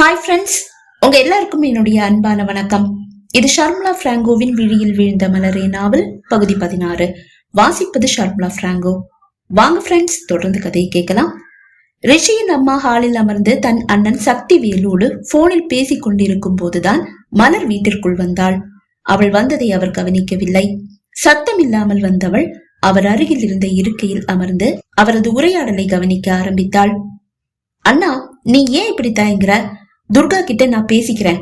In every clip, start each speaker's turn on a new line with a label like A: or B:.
A: Hi friends உங்க எல்லாருக்கும் என்னுடைய அன்பான வணக்கம். இது ஷர்மிளா பிராங்கோவின் விழியில் வீழ்ந்த மலரே நாவல் பகுதி பதினாறு. வாசிப்பது ஷர்மிளா பிராங்கோ. வாங்க ஃப்ரெண்ட்ஸ் தொடர்ந்து கதையை கேட்கலாம். ரிஷியின் அம்மா ஹாலில் அமர்ந்து தன் அண்ணன் சக்தி வேலோடு போனில் பேசிக் கொண்டிருக்கும் போதுதான் மலர் வீட்டிற்குள் வந்தாள். அவள் வந்ததை அவர் கவனிக்கவில்லை. சத்தம் இல்லாமல் வந்தவள் அவர் அருகில் இருந்த இருக்கையில் அமர்ந்து அவரது உரையாடலை கவனிக்க ஆரம்பித்தாள். அண்ணா நீ ஏன் இப்படி தயங்குற? துர்கா கிட்ட நான் பேசிக்கிறேன்.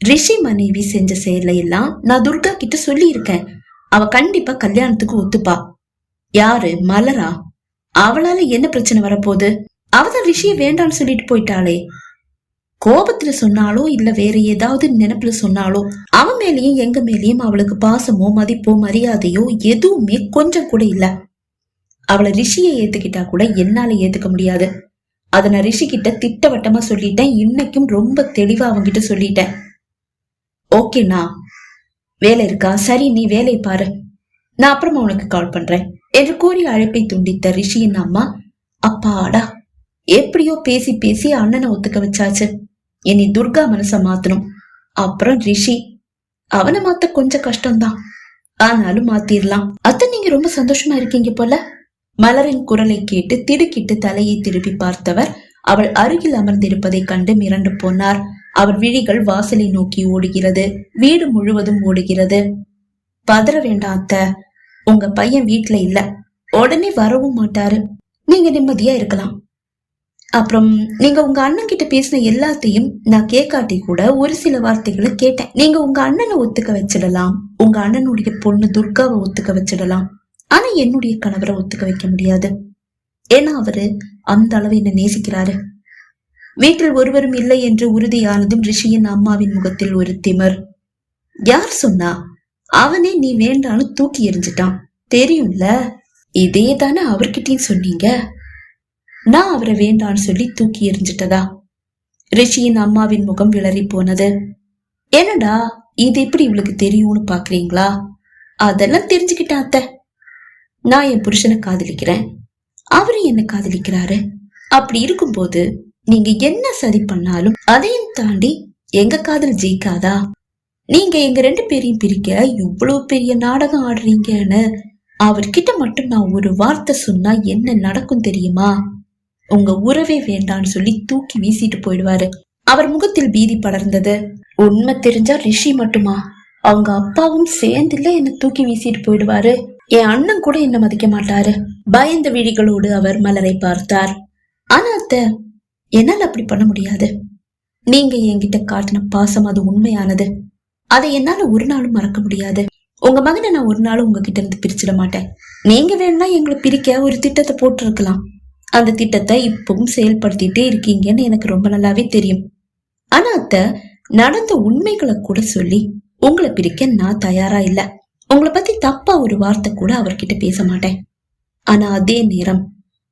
A: ரிஷி மனைவி செஞ்ச செயலை எல்லாம் நான் துர்கா கிட்ட சொல்லி இருக்கேன் அவ கண்டிப்பா கல்யாணத்துக்கு ஒத்துப்பா. யாரு? மலரா? அவளால என்ன பிரச்சனை வரப்போகுது? அவதான் ரிஷிய வேண்டாம்னு சொல்லிட்டு போயிட்டாளே. கோபத்துல சொன்னாலோ இல்ல வேற ஏதாவது நினைப்புல சொன்னாலோ அவன் மேலயும் எங்க மேலயும் அவளுக்கு பாசமோ மதிப்போ மரியாதையோ எதுவுமே கொஞ்சம் கூட இல்ல. அவளை ரிஷியை ஏத்துக்கிட்டா கூட என்னால ஏத்துக்க முடியாது. அத நான் ரிஷி கிட்ட திட்டவட்டமா சொல்லிட்டேன். இன்னைக்கும் ரொம்ப தெளிவா அவங்கிட்ட சொல்லிட்டேன். ஓகேண்ணா வேலை இருக்கா? சரி நீ வேலையை பாரு. நான் அப்புறமா உனக்கு கால் பண்றேன். என்று கூறி அழைப்பை துண்டித்த ரிஷியின் அம்மா அப்பாடா எப்படியோ பேசி பேசி அண்ணனை ஒத்துக்க வச்சாச்சு. இனி துர்கா மனச மாத்தணும். அப்புறம் ரிஷி. அவனை மாத்த கொஞ்சம் கஷ்டம்தான். ஆனாலும் மாத்திரலாம். அத்தை நீங்க ரொம்ப சந்தோஷமா இருக்கீங்க போல. மலரின் குரலை கேட்டு திடுக்கிட்டு தலையை திருப்பி பார்த்தவர் அவள் அருகில் அமர்ந்திருப்பதைக் கண்டு மிரண்டு போனார். அவர் விழிகள் வாசலை நோக்கி ஓடுகிறது. வீடு முழுவதும் ஓடுகிறது. பதற வேண்டாம் அத்த. உங்க பையன் வீட்ல இல்ல. உடனே வரவும் மாட்டாரு. நீங்க நிம்மதியா இருக்கலாம். அப்புறம் நீங்க உங்க அண்ணன் கிட்ட பேசின எல்லாத்தையும் நான் கேட்காட்டி கூட ஒரு சில வார்த்தைகளை கேட்டேன். நீங்க உங்க அண்ணனை ஒத்துக்க வச்சிடலாம். உங்க அண்ணனுடைய பொண்ணு துர்காவை ஒத்துக்க வச்சிடலாம். ஆனா என்னுடைய கணவரை ஒத்துக்க வைக்க முடியாது. ஏன்னா அவரு அந்த அளவு என்ன நேசிக்கிறாரு. வீட்டில் ஒருவரும் இல்லை என்று உறுதியானதும் ரிஷியின் அம்மாவின் முகத்தில் ஒரு திமர். யார் சொன்னா அவனே நீ வேண்டான்னு தூக்கி எறிஞ்சிட்டான். தெரியும்ல? இதே தானே அவர்கிட்டயும் சொன்னீங்க? நான் அவரை வேண்டான்னு சொல்லி தூக்கி எறிஞ்சிட்டதா? ரிஷியின் அம்மாவின் முகம் விளறி போனது. என்னடா இது எப்படி இவளுக்கு தெரியும்னு பாக்குறீங்களா? அதெல்லாம் தெரிஞ்சுக்கிட்டேன் அத்தை. நான் என் புருஷனை காதலிக்கிறேன். அவரு என்ன காதலிக்கிறாரு. அப்படி இருக்கும்போது நீங்க என்ன சரி பண்ணாலும் அதையும் தாண்டி எங்க காதல் ஜெயிக்காதா? நீங்க எங்க ரெண்டு பேரையும் பிரிக்க இவ்வளவு பெரிய நாடகம் ஆடுறீங்கன்னு அவர்கிட்ட மட்டும் நான் ஒரு வார்த்தை சொன்னா என்ன நடக்கும் தெரியுமா? உங்க உறவே வேண்டான்னு சொல்லி தூக்கி வீசிட்டு போயிடுவாரு. அவர் முகத்தில் பீதி படர்ந்தது. உண்மை தெரிஞ்சா ரிஷி மட்டுமா? அவங்க அப்பாவும் சேர்ந்துல என்ன தூக்கி வீசிட்டு போயிடுவாரு. என் அண்ணன் கூட என்ன மதிக்க மாட்டாரு. பயந்த விழிகளோடு அவர் மலரை பார்த்தார். ஆனா அத்தை என்னால் அப்படி பண்ண முடியாது. நீங்க என்கிட்ட காட்டின பாசம் அது உண்மையானது. அதை என்னால ஒரு நாளும் மறக்க முடியாது. உங்க மகனை நான் ஒரு நாளும் உங்ககிட்ட இருந்து பிரிச்சிட மாட்டேன். நீங்க வேணா எங்களை பிரிக்க ஒரு திட்டத்தை போட்டிருக்கலாம். அந்த திட்டத்தை இப்பவும் செயல்படுத்திட்டே இருக்கீங்கன்னு எனக்கு ரொம்ப நல்லாவே தெரியும். ஆனா அத்தை நடந்த உண்மைகளை கூட சொல்லி உங்களை பிரிக்க நான் தயாரா இல்லை. உங்களை பத்தி தப்பா ஒரு வார்த்தை கூட அவர்கிட்ட பேச மாட்டேன். ஆனா அதே நேரம்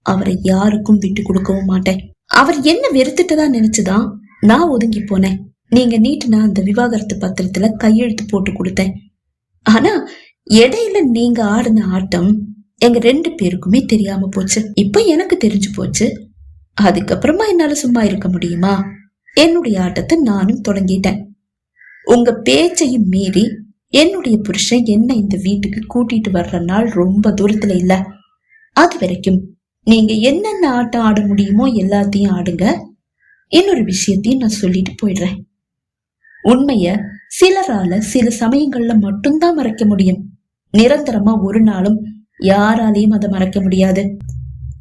A: அவரை யாருக்கும் விட்டு கொடுக்கவும் மாட்டேன். அவர் என்ன வெறுத்துட்டதா நினைச்சுதான் நான் ஒதுங்கி போனேன். நீங்க நீட்டுனா அந்த விவாகரத்து பத்திரத்துல கையெழுத்து போட்டு கொடுத்தேன். ஆனா இடையில நீங்க ஆடின ஆட்டம் எங்க ரெண்டு பேருக்குமே தெரியாம போச்சு. இப்ப எனக்கு தெரிஞ்சு போச்சு. அதுக்கப்புறமா என்னால சும்மா இருக்க முடியுமா? என்னுடைய ஆட்டத்தை நானும் தொடங்கிட்டேன். உங்க பேச்சையும் மீறி என்னுடைய புருஷன் என்ன இந்த வீட்டுக்கு கூட்டிட்டு வர்ற நாள் ரொம்ப தூரத்துல இல்ல? அது வரைக்கும் நீங்க என்னென்ன ஆட்டம் ஆட முடியுமோ எல்லாத்தையும் ஆடுங்க. இன்னொரு விஷயத்தையும் நான் சொல்லிட்டு போயிடுறேன். உண்மைய சிலரால சில சமயங்கள்ல மட்டும்தான் மறைக்க முடியும். நிரந்தரமா ஒரு நாளும் யாராலையும் அதை மறைக்க முடியாது.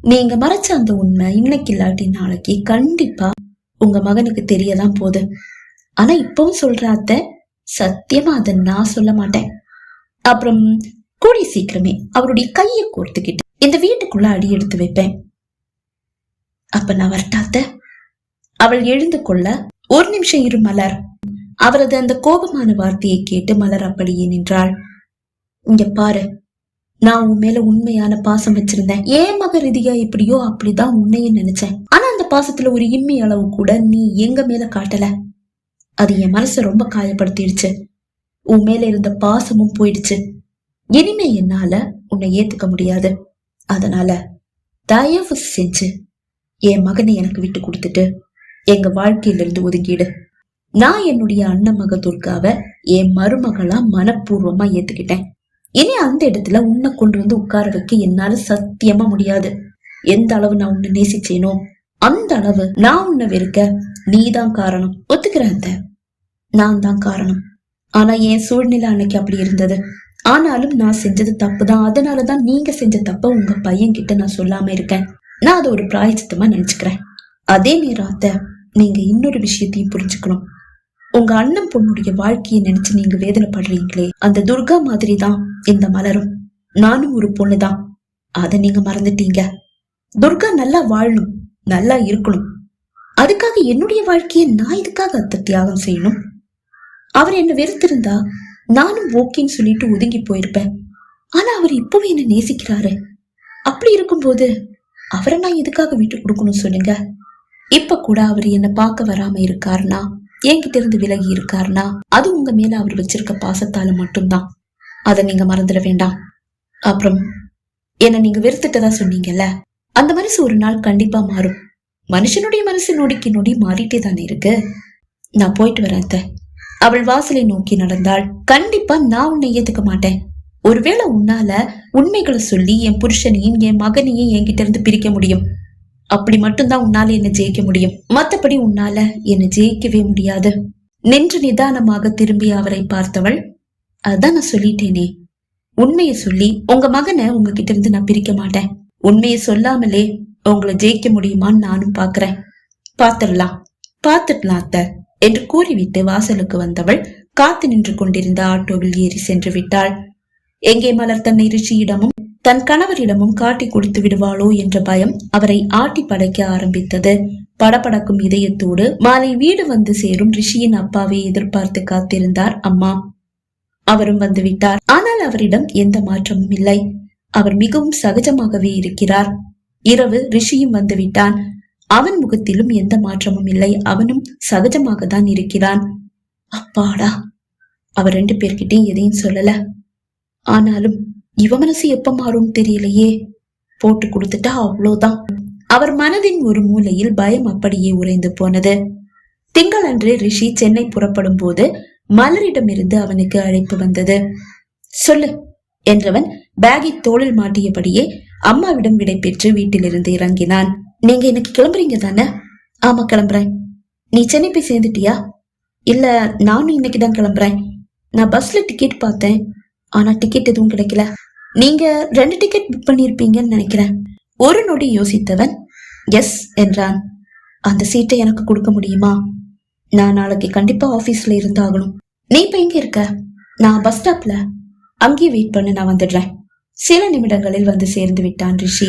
A: நீங்க மறைச்ச அந்த உண்மை இன்னைக்கு இல்லாட்டி நாளைக்கு கண்டிப்பா உங்க மகனுக்கு தெரியதான் போகுது. ஆனா இப்பவும் சொல்ற அத்தை சத்தியமா அதை நான் சொல்ல மாட்டேன். அப்புறம் கூடிய சீக்கிரமே அவருடைய கையை கோர்த்துக்கிட்டு இந்த வீட்டுக்குள்ள அடி எடுத்து வைப்பேன். அப்ப நான் வரட்டாத்த அவள் எழுந்து கொள்ள ஒரு நிமிஷம் இரு மலர். அவரது அந்த கோபமான வார்த்தையை கேட்டு மலர் அப்படியே நின்றாள். இங்க பாரு நான் உன் மேல உண்மையான பாசம் வச்சிருந்தேன். ஏன் மக ரீதியா எப்படியோ அப்படிதான் உன்னையும் நினைச்சேன். ஆனா அந்த பாசத்துல ஒரு இம்மி அளவு கூட நீ எங்க மேல காட்டல. அது என் மனசை ரொம்ப காயப்படுத்திடுச்சு. உன் மேல இருந்த பாசமும் போயிடுச்சு. இனிமே என்னால உன்னை ஏத்துக்க முடியாது. அதனால தயவு செஞ்சு என் மகனை எனக்கு விட்டு கொடுத்துட்டு எங்க வாழ்க்கையில இருந்து ஒதுங்கிடு. நான் என்னுடைய அண்ணன் மக துர்காவை என் மருமகளா மனப்பூர்வமா ஏத்துக்கிட்டேன். இனி அந்த இடத்துல உன்னை கொண்டு வந்து உட்கார வைக்க என்னால சத்தியமா முடியாது. எந்த அளவு நான் உன்னை நேசிச்சேனோ அந்த அளவு நான் உன்னை வெறுக்க நீதான் காரணம். ஒத்துக்கிறேன் அத்தை. நான் தான் காரணம். ஆனா என் சூழ்நிலை அன்னைக்கு அப்படி இருந்தது. ஆனாலும் நான் செஞ்சது தப்பு தான் அதனாலதான் நீங்க செஞ்ச தப்ப உங்க பையன் கிட்ட நான் சொல்லாம இருக்கேன். நான் அதை ஒரு பிராயச்சித்தமா நினைச்சுக்கிறேன். அதே நேரம் அத்தை நீங்க இன்னொரு விஷயத்தையும் புரிஞ்சுக்கணும். உங்க அண்ணன் பொண்ணுடைய வாழ்க்கையை நினைச்சு நீங்க வேதனைப்படுறீங்களே. அந்த துர்கா மாதிரி தான் இந்த மலரும். நானும் ஒரு பொண்ணுதான். அதை நீங்க மறந்துட்டீங்க. துர்கா நல்லா வாழணும். நல்லா இருக்கணும். அதுக்காக என்னுடைய வாழ்க்கையை நான் இதுக்காக அத்தை தியாகம் செய்யணும்? அவர் என்ன வெறுத்திருந்தா நானும் ஓகேன்னு சொல்லிட்டு ஒதுங்கி போயிருப்பேன். ஆனா அவர் இப்பவும் என்ன நேசிக்கிறாரு. அப்படி இருக்கும்போது அவரை நான் எதுக்காக விட்டு கொடுக்கணும் சொல்லுங்க? இப்ப கூட அவர் என்ன பார்க்க வராம இருக்காருனா? என்கிட்ட இருந்து விலகி இருக்காருனா? அது உங்க மேல அவர் வச்சிருக்க பாசத்தால மட்டும்தான். அதை நீங்க மறந்துட வேண்டாம். அப்புறம் என்ன நீங்க வெறுத்துட்டதா சொன்னீங்கல்ல? அந்த மனசு ஒரு நாள் கண்டிப்பா மாறும். மனுஷனுடைய மனசு நொடிக்கு நொடி மாறிட்டே தானே இருக்கு? நான் போயிட்டு வரேன் அவள் வாசலை நோக்கி நடந்தாள். கண்டிப்பா நான் உன்னை ஏத்துக்க மாட்டேன். ஒருவேளை உன்னால உண்மைகளை சொல்லி என் புருஷனையும் என் மகனையும் என்கிட்ட இருந்து பிரிக்க முடியும். அப்படி மட்டும்தான் உன்னால என்ன ஜெயிக்க முடியும். மத்தபடி உன்னால என்ன ஜெயிக்கவே முடியாது. நின்று நிதானமாக திரும்பி அவரை பார்த்தவள் அதான் நான் சொல்லிட்டேனே. உண்மையை சொல்லி உங்க மகனை உங்ககிட்ட இருந்து நான் பிரிக்க மாட்டேன். உண்மையை சொல்லாமலே உங்களை ஜெயிக்க முடியுமான்னு நானும் பாக்குறேன். பாத்துடலாம் பாத்துடலாம் அத்த என்று கூறிவிட்டு வாசலுக்கு வந்தவள் காத்து நின்று கொண்டிருந்த ஆட்டோவில் ஏறி சென்று விட்டாள். எங்கே மலர் தன்னை ரிஷியிடமும் தன் கணவரிடமும் காட்டி கொடுத்து விடுவாளோ என்ற பயம் அவரை ஆட்டி படைக்க ஆரம்பித்தது. படபடக்கும் இதயத்தோடு மாலை வீடு வந்து சேரும் ரிஷியின் அப்பாவை எதிர்பார்த்து காத்திருந்தார் அம்மா. அவரும் வந்து விட்டார். ஆனால் அவரிடம் எந்த மாற்றமும் இல்லை. அவர் மிகவும் சகஜமாகவே இருக்கிறார். இரவு ரிஷியும் வந்து விட்டான் அவன் முகத்திலும் எந்த மாற்றமும் இல்லை. அவனும் சகஜமாக தான் இருக்கிறான். அப்பாடா! அவர் ரெண்டு பேர்கிட்டையும் எதையும் சொல்லல. ஆனாலும் இவ மனசு எப்ப மாறும் தெரியலையே. போட்டு கொடுத்துட்டா அவ்வளோதான். அவர் மனதின் ஒரு மூலையில் பயம் அப்படியே உறைந்து போனது. திங்களன்று ரிஷி சென்னை புறப்படும் போது மலரிடமிருந்து அவனுக்கு அழைப்பு வந்தது. சொல்லு! என்றவன் பேகை தோளில் மாட்டியபடியே அம்மாவிடம் விடை பெற்று வீட்டிலிருந்து இறங்கினான். நீங்க இன்னைக்கு கிளம்புறீங்க தானே? ஆமா கிளம்புறேன். நீ சென்னை போய் சேர்ந்துட்டியா? இல்ல நானும் இன்னைக்கு தான் கிளம்புறேன். நான் பஸ்ல டிக்கெட் பார்த்தேன். ஆனா டிக்கெட் எதுவும் கிடைக்கல. நீங்க ரெண்டு டிக்கெட் புக் பண்ணிருப்பீங்கன்னு நினைக்கிறேன். ஒரு நொடி யோசித்தவன்? எஸ் என்றான். அந்த சீட்டை எனக்கு கொடுக்க முடியுமா? நான் நாளைக்கு கண்டிப்பா ஆபீஸ்ல இருந்தாகணும். நீ இப்ப எங்க இருக்க? நான் பஸ் ஸ்டாப்ல. அங்கேயே வெயிட் பண்ண நான் வந்துடுறேன். சில நிமிடங்களில் வந்து சேர்ந்து விட்டான் ரிஷி.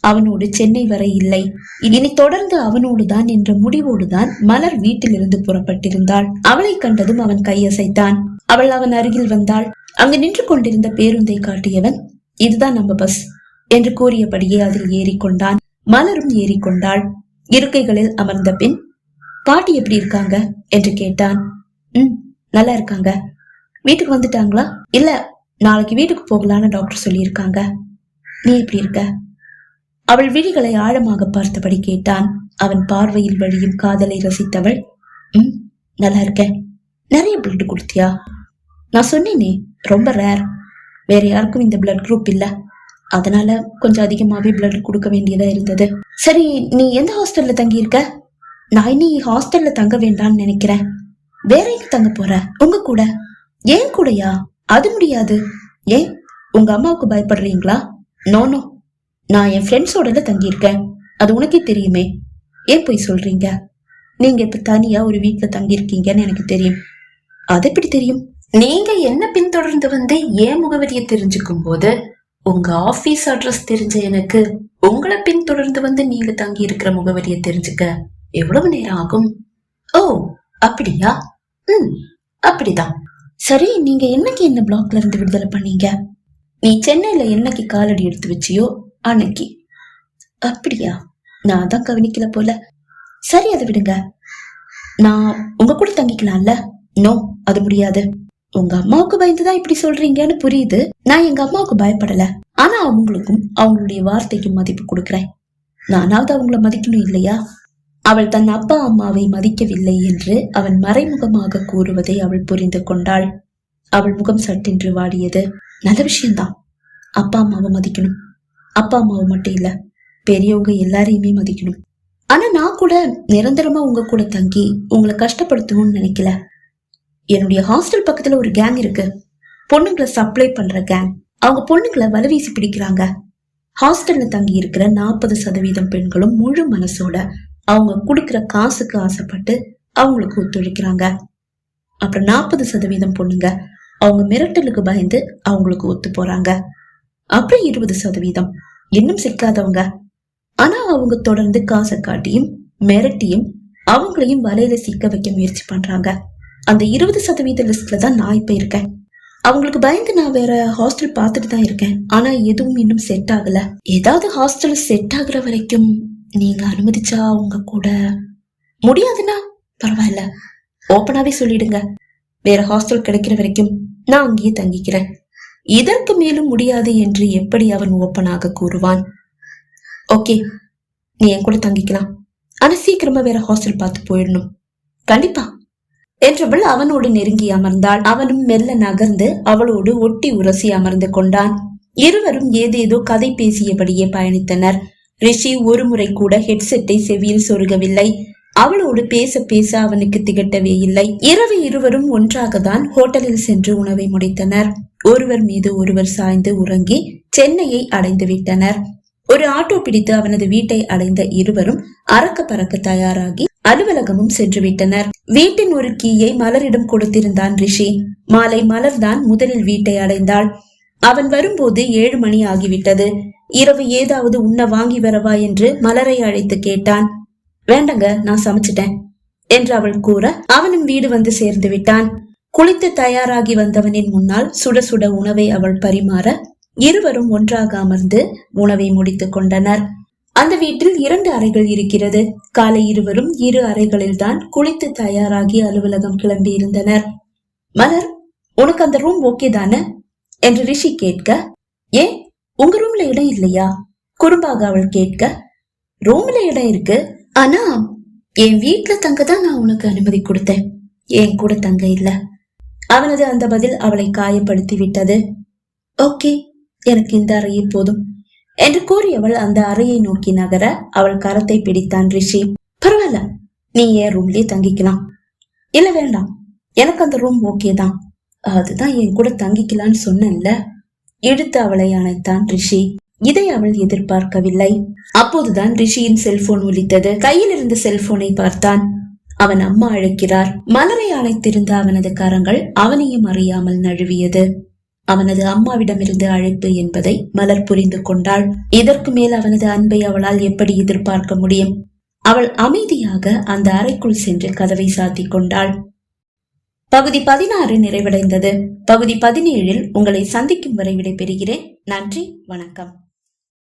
A: அவனோடு சென்னை வரை இல்லை. இனி தொடர்ந்து அவனோடுதான் என்ற முடிவோடு தான் மலர் வீட்டிலிருந்து புறப்பட்டிருந்தாள். அவளை கண்டதும் அவன் கையசைத்தான். அவள் அவன் அருகில் வந்தாள். அங்கு நின்று கொண்டிருந்த பேருந்தை காட்டியவன் இதுதான் நம்ம பஸ் என்று கூறியபடியே அதில் ஏறிக்கொண்டான். மலரும் ஏறிக்கொண்டாள். இருக்கைகளில் அமர்ந்த பின் பாட்டி எப்படி இருக்காங்க? என்று கேட்டான். ம் நல்லா இருக்காங்க. வீட்டுக்கு வந்துட்டாங்களா? இல்ல நாளைக்கு வீட்டுக்கு போகலான்னு டாக்டர் சொல்லியிருக்காங்க. நீ எப்படி இருக்க? அவள் விழிகளை ஆழமாக பார்த்தபடி கேட்டான். அவன் பார்வையில் வழியும் காதலை ரசித்தவள் ம் நல்லா இருக்கேன். நிறைய பிளட் கொடுத்தியா? நான் சொன்னேனே ரொம்ப ரேர் வேற யாருக்கும் இந்த பிளட் குரூப் இல்லை. அதனால கொஞ்சம் அதிகமாகவே பிளட் கொடுக்க வேண்டியதா இருந்தது. சரி நீ எந்த ஹாஸ்டல்ல தங்கி இருக்க நான் இனி ஹாஸ்டல்ல தங்க வேண்டாம்னு நினைக்கிறேன். வேற எங்க தங்க போற? உங்க கூட? ஏன் கூடயா? அது முடியாது. ஏன் உங்க அம்மாவுக்கு பயப்படுறீங்களா? No no. நான் என் ஃப்ரெண்ட்ஸோட தங்கியிருக்கேன். அது உனக்கே தெரியுமே. ஏன் போய் சொல்றீங்க? நீங்க இப்ப தனியா ஒரு வீட்டுல தங்கியிருக்கீங்கன்னு எனக்கு தெரியும். அது எப்படி தெரியும்? நீங்க என்ன பின்தொடர்ந்து வந்து ஏன் முகவரியை தெரிஞ்சுக்கும் போது உங்க ஆபீஸ் அட்ரஸ் தெரிஞ்ச எனக்கு உங்களை பின்தொடர்ந்து வந்து நீங்க தங்கி இருக்கிற முகவரியை தெரிஞ்சுக்க எவ்வளவு நேரம் ஆகும்? ஓ அப்படியா? ம் அப்படிதான். சரி நீங்க என்னைக்கு என்ன பிளாக்ல இருந்து விடுதலை பண்ணீங்க? நீ சென்னையில என்னைக்கு காலடி எடுத்து வச்சியோ அன்னைக்கு. அப்படியா? நான் தான் கவனிக்கல போல. சரி அதை விடுங்க. நான் உங்க கூட தங்கிக்கலாம்ல? நோ அது முடியாது. உங்க அம்மாவுக்கு பயந்துதான் இப்படி சொல்றீங்கன்னு புரியுது. நான் எங்க அம்மாவுக்கு பயப்படல. ஆனா அவங்களுக்கும் அவங்களுடைய வார்த்தைக்கும் மதிப்பு கொடுக்கறேன். நானாவது அவங்கள மதிக்கணும் இல்லையா? அவள் தன் அப்பா அம்மாவை மதிக்கவில்லை என்று அவன் மறைமுகமாக கூறுவதை அவள் புரிந்து கொண்டாள். அவள் முகம் சட்டென்று வாடியது. நல்ல விஷயம்தான். அப்பா அம்மாவை மதிக்கணும். அப்பா அம்மாவை மட்டும் இல்ல பெரியவங்க எல்லாரையுமே மதிக்கணும். ஆனா நான் கூட நிரந்தரமா உங்க கூட தங்கி உங்களை கஷ்டப்படுத்தணும்னு நினைக்கல. என்னுடைய ஹாஸ்டல் பக்கத்துல ஒரு கேங் இருக்கு. பொண்ணுங்களை சப்ளை பண்ற கேங் அவங்க பொண்ணுங்களை வலவீசி பிடிக்கிறாங்க. ஹாஸ்டல்ல தங்கி இருக்கிற நாற்பது சதவீதம் பெண்களும் முழு மனசோட அவங்க கொடுக்குற காசுக்கு ஆசைப்பட்டு அவங்களுக்கு ஒத்துழைக்கிறாங்க. அப்புறம் நாற்பது சதவீதம் பொண்ணுங்க அவங்க மிரட்டலுக்கு பயந்து அவங்களுக்கு ஒத்து போறாங்க. அப்புறம் இருபது சதவீதம் இன்னும் சிக்காதவங்க. ஆனா அவங்க தொடர்ந்து காசை காட்டியும் மிரட்டியும் அவங்களையும் வலையில சிக்க வைக்க முயற்சி பண்றாங்க. அந்த இருபது சதவீத லிஸ்ட்ல தான் நான் இப்ப இருக்கேன். அவங்களுக்கு பயந்து நான் வேற ஹாஸ்டல் பார்த்துட்டு தான் இருக்கேன். ஆனா எதுவும் இன்னும் செட் ஆகல. ஏதாவது ஹாஸ்டல் செட் ஆகுற வரைக்கும் நீங்க அனுமதிச்சா உங்க கூட முடியாதுன்னா பரவாயில்ல. ஓப்பனாவே சொல்லிடுங்க. வேற ஹாஸ்டல் கிடைக்கிற வரைக்கும் நான் அங்கேயே தங்கிக்கிறேன். இதற்கு மேலும் முடியாது என்று எப்படி அவன் ஓப்பனாக கூறுவான்? ஓகே நீ என் கூட தங்கிக்கலாம். ஆனா சீக்கிரமா வேற ஹாஸ்டல் பார்த்து போயிடணும். கண்டிப்பா. என்றவள் அவனோடு நெருங்கி அமர்ந்தாள். அவனும் மெல்ல நகர்ந்து அவளோடு ஒட்டி உரசி அமர்ந்து கொண்டான். இருவரும் ஏதேதோ கதை பேசியபடியே பயணித்தனர். ரிஷி ஒரு முறை கூட ஹெட்செட்டை செவியில் சொருகவில்லை. அவளோடு பேச பேச அவனுக்கு திகட்டவே இல்லை. இரவு இருவரும் ஒன்றாகத்தான் ஹோட்டலில் சென்று உணவை முடித்தனர். ஒருவர் மீது ஒருவர் சாய்ந்து உறங்கி சென்னையை அடைந்து விட்டனர். ஒரு ஆட்டோ பிடித்து அவனது வீட்டை அடைந்த இருவரும் அறக்க பறக்க தயாராகி அலுவலகமும் சென்று விட்டனர். வீட்டின் ஒரு கீயை மலரிடம் கொடுத்திருந்தான் ரிஷி. மாலை மலர்தான் முதலில் வீட்டை அடைந்தாள். அவன் வரும்போது ஏழு மணி ஆகிவிட்டது. இரவு ஏதாவது உண்ண வாங்கி வரவா என்று மலரை அழைத்து கேட்டான். வேண்டங்க நான் சமைச்சிட்டேன் என்று அவள் கூற அவனும் வீடு வந்து சேர்ந்து விட்டான். குளித்து தயாராகி வந்தவனின் முன்னால் சுட சுட உணவை அவள் பரிமாற இருவரும் ஒன்றாக அமர்ந்து உணவை முடித்துக் கொண்டனர். அந்த வீட்டில் இரண்டு அறைகள் இருக்கிறது. காலை இருவரும் இரு அறைகளில் தான் குளித்து தயாராகி அலுவலகம் கிளம்பி இருந்தனர் மலர் உனக்கு அந்த ரூம் ஓகே தானே? என்று ரிஷி கேட்க ஏன் உங்க ரூம்ல இடம் இல்லையா? குறும்பாக அவள் கேட்க ரூம்ல இடம் இருக்கு. ஆனா என் வீட்டுல தங்க தான் நான் உனக்கு அனுமதி கொடுத்தேன். என் கூட தங்க இல்ல. அவனது அந்த பதில் அவளை காயப்படுத்தி விட்டது. ஓகே எனக்கு இந்த அறையே போதும் என்று கூறியவள் அந்த அறையை நோக்கி நகர அவள் கரத்தை பிடித்தான் ரிஷி. பரவாயில்ல நீ என் ரூம்லயே தங்கிக்கலாம். இல்ல வேண்டாம். எனக்கு அந்த ரூம் ஓகே தான். அதுதான் என் கூட தங்கிக்கலான்னு சொன்னேன்ல. எடுத்து அவளை அணைத்தான் ரிஷி. இதை அவள் எதிர்பார்க்கவில்லை. அப்போதுதான் ரிஷியின் செல்போன் ஒலித்தது. கையில் இருந்த செல்போனை பார்த்தான். அவன் அம்மா அழைக்கிறார். மலரை அழைத்திருந்த அவனது கரங்கள் அவனையும் அறியாமல் நழுவியது. அவனது அம்மாவிடமிருந்து அழைப்பு என்பதை மலர் புரிந்து கொண்டாள். இதற்கு மேல் அவனது அன்பை அவளால் எப்படி எதிர்பார்க்க முடியும்? அவள் அமைதியாக அந்த அறைக்குள் சென்று கதவை சாத்திக் கொண்டாள். பகுதி பதினாறு நிறைவடைந்தது. பகுதி பதினேழில் உங்களை சந்திக்கும் வரை விடைபெறுகிறேன். நன்றி வணக்கம்.